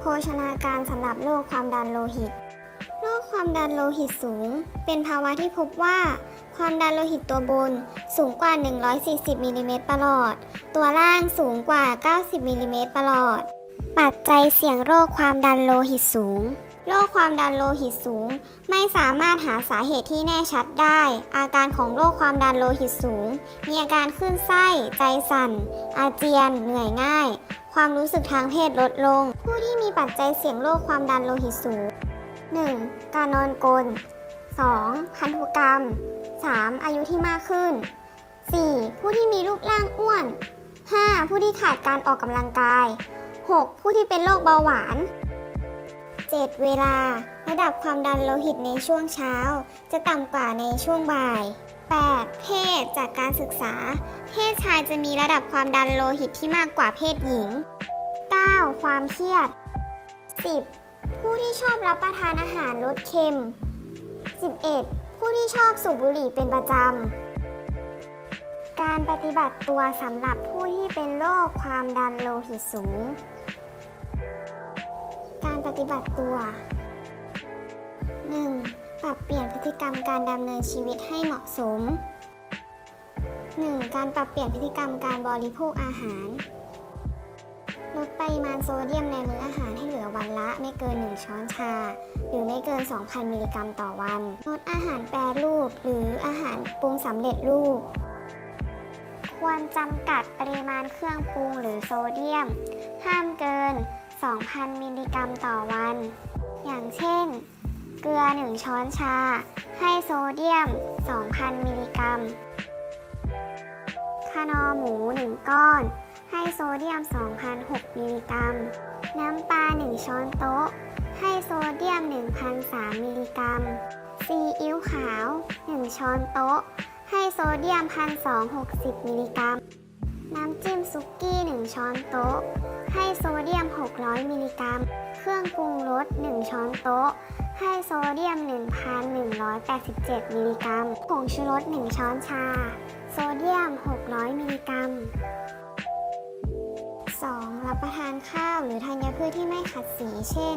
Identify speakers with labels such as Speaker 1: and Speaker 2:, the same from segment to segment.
Speaker 1: โภชนาการสำหรับโรคความดันโลหิต โรคความดันโลหิตสูง เป็นภาวะที่พบว่า ความดันโลหิตตัวบนสูงกว่า 140มิลลิเมตรประหลอด ตัวล่างสูงกว่า 90มิลลิเมตรประหลอด ปัจจัยเสี่ยงโรคความดันโลหิตสูง โรคความดันโลหิตสูง ไม่สามารถหาสาเหตุที่แน่ชัดได้ อาการของโรคความดันโลหิตสูง มีอาการคลื่นไส้ ใจสั่น อาเจียน เหนื่อยง่าย ความรู้สึกทางเพศลดลง ผู้ที่มีปัจจัยเสี่ยงโรคความดันโลหิตสูง 1. การนอนกลน 2. พันธุกรรม 3. อายุที่มากขึ้น 4. ผู้ที่มีรูปร่างอ้วน 5. ผู้ที่ขาดการออกกำลังกาย 6. ผู้ที่เป็นโรคเบาหวาน 7. เวลา ระดับความดันโลหิตในช่วงเช้า จะต่ำกว่าในช่วงบ่าย 8. เพศจากการศึกษา เพศชายจะมีระดับความดันโลหิตที่มากกว่าเพศหญิง 9. ความเครียด 10. ผู้ที่ชอบรับประทานอาหารรสเค็ม 11. ผู้ที่ชอบสูบบุหรี่เป็นประจำ การปฏิบัติตัวสำหรับผู้ที่เป็นโรคความดันโลหิตสูง การปฏิบัติตัว 1. ปรับเปลี่ยนพฤติกรรมการดำเนินชีวิตให้เหมาะสม 1. การปรับเปลี่ยนพฤติกรรมการบริโภคอาหาร ลดปริมาณโซเดียมในมื้ออาหารให้เหลือวันละไม่เกิน 1 ช้อนชา หรือไม่เกิน 2,000 มิลลิกรัมต่อวันลดอาหารแปรรูป หรืออาหารปรุงสำเร็จรูป ควรจำกัดปริมาณเครื่องปรุงหรือโซเดียม ห้ามเกิน 2,000 มิลลิกรัมต่อวัน อย่างเช่น เกลือ 1 ช้อนชา ให้โซเดียม 2,000 มิลลิกรัมคานอหมู 1 ก้อน ให้โซเดียม 2,006 มิลลิกรัม น้ำปลา 1 ช้อนโต๊ะ ให้โซเดียม 1,003 มิลลิกรัม ซีอิ๊วขาว 1 ช้อนโต๊ะ ให้โซเดียม 1,260 มิลลิกรัม น้ำจิ้มซุกี้ 1 ช้อนโต๊ะ ให้โซเดียม 600 มิลลิกรัม เครื่องปรุงรส 1 ช้อนโต๊ะ ให้โซเดียม 1,187 มิลลิกรัม ผงชูรส 1 ช้อนชา โซเดียม 600 มิลลิกรัม 2. รับประทานข้าวหรือธัญพืชที่ไม่ขัดสี เช่น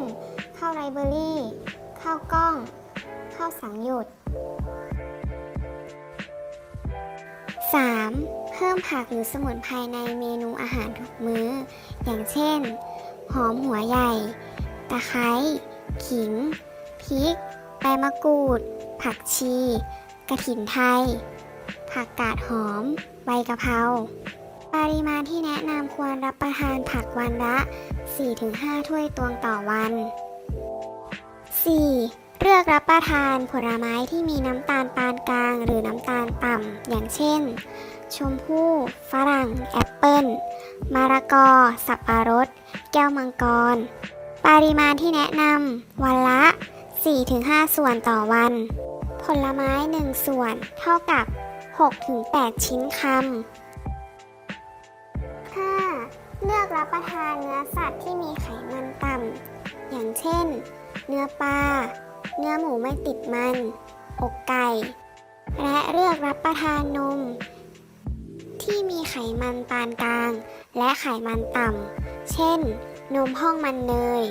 Speaker 1: ข้าวไรเบอรี่ ข้าวกล้อง ข้าวสังหยด 3. เพิ่มผักหรือสมุนไพรในเมนูอาหารทุกมื้อ อย่างเช่น หอมหัวใหญ่ ตะไคร้ ขิง พริก ใบมะกรูด ผักชี กระถินไทย ผักกาดหอม ใบกะเพราปริมาณที่แนะนำควรรับประทานผักวันละ 4-5 ถ้วยตวงต่อวัน 4. เลือกรับประทานผลไม้ที่มีน้ำตาลปานกลางหรือน้ำตาลต่ำ อย่างเช่น ชมพู่ฝรั่ง แอปเปิ้ล มะละกอ สับปะรด แก้วมังกร ปริมาณที่แนะนำวันละ 4-5 ส่วนต่อวัน ผลไม้ 1 ส่วนเท่ากับ 6-8 ชิ้นคำ 5. เลือกรับประทานเนื้อสัตว์ที่มีไขมันต่ำ อย่างเช่น เนื้อปลา เนื้อหมูไม่ติดมัน อกไก่ และเลือกรับประทานนม ที่มีไขมันปานกลาง และไขมันต่ำ เช่น นมห้องมันเนย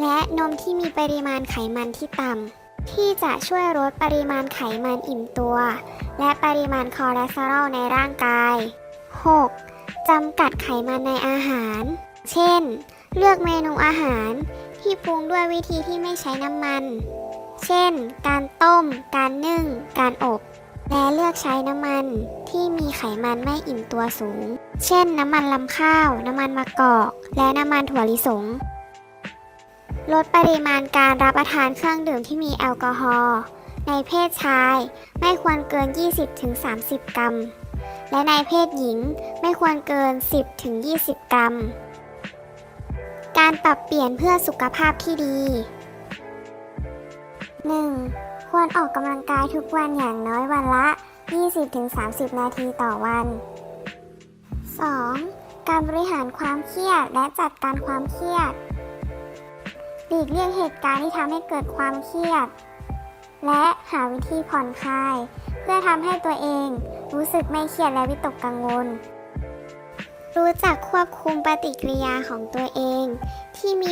Speaker 1: และนมที่มีปริมาณไขมันที่ต่ำ ที่จะช่วยลดปริมาณไขมันอิ่มตัว และปริมาณคอเลสเตอรอลในร่างกาย 6. จำกัดไขมันในอาหาร เช่น เลือกเมนูอาหารที่ปรุงด้วยวิธีที่ไม่ใช้น้ำมัน เช่น การต้ม การนึ่ง การอบ และเลือกใช้น้ำมันที่มีไขมันไม่อิ่มตัวสูง เช่นน้ำมันลำข้าว น้ำมันมะกอก และน้ำมันถั่วลิสง ลดปริมาณการรับประทานเครื่องดื่มที่มีแอลกอฮอล์ในเพศชายไม่ควรเกิน 20-30 กรัม และในเพศหญิงไม่ควรเกิน 10-20 กรัม การปรับเปลี่ยนเพื่อสุขภาพที่ดี 1. ควรออกกำลังกายทุกวันอย่างน้อยวันละ 20-30 นาทีต่อวัน 2. การบริหารความเครียดและจัดการความเครียด หลีกเลี่ยงเหตุการณ์ที่ทำให้เกิดความเครียด และหาวิธีผ่อนคลาย เพื่อทำให้ตัวเองรู้สึกไม่เครียดและวิตกกังวล รู้จักควบคุมปฏิกิริยาของตัวเองที่มี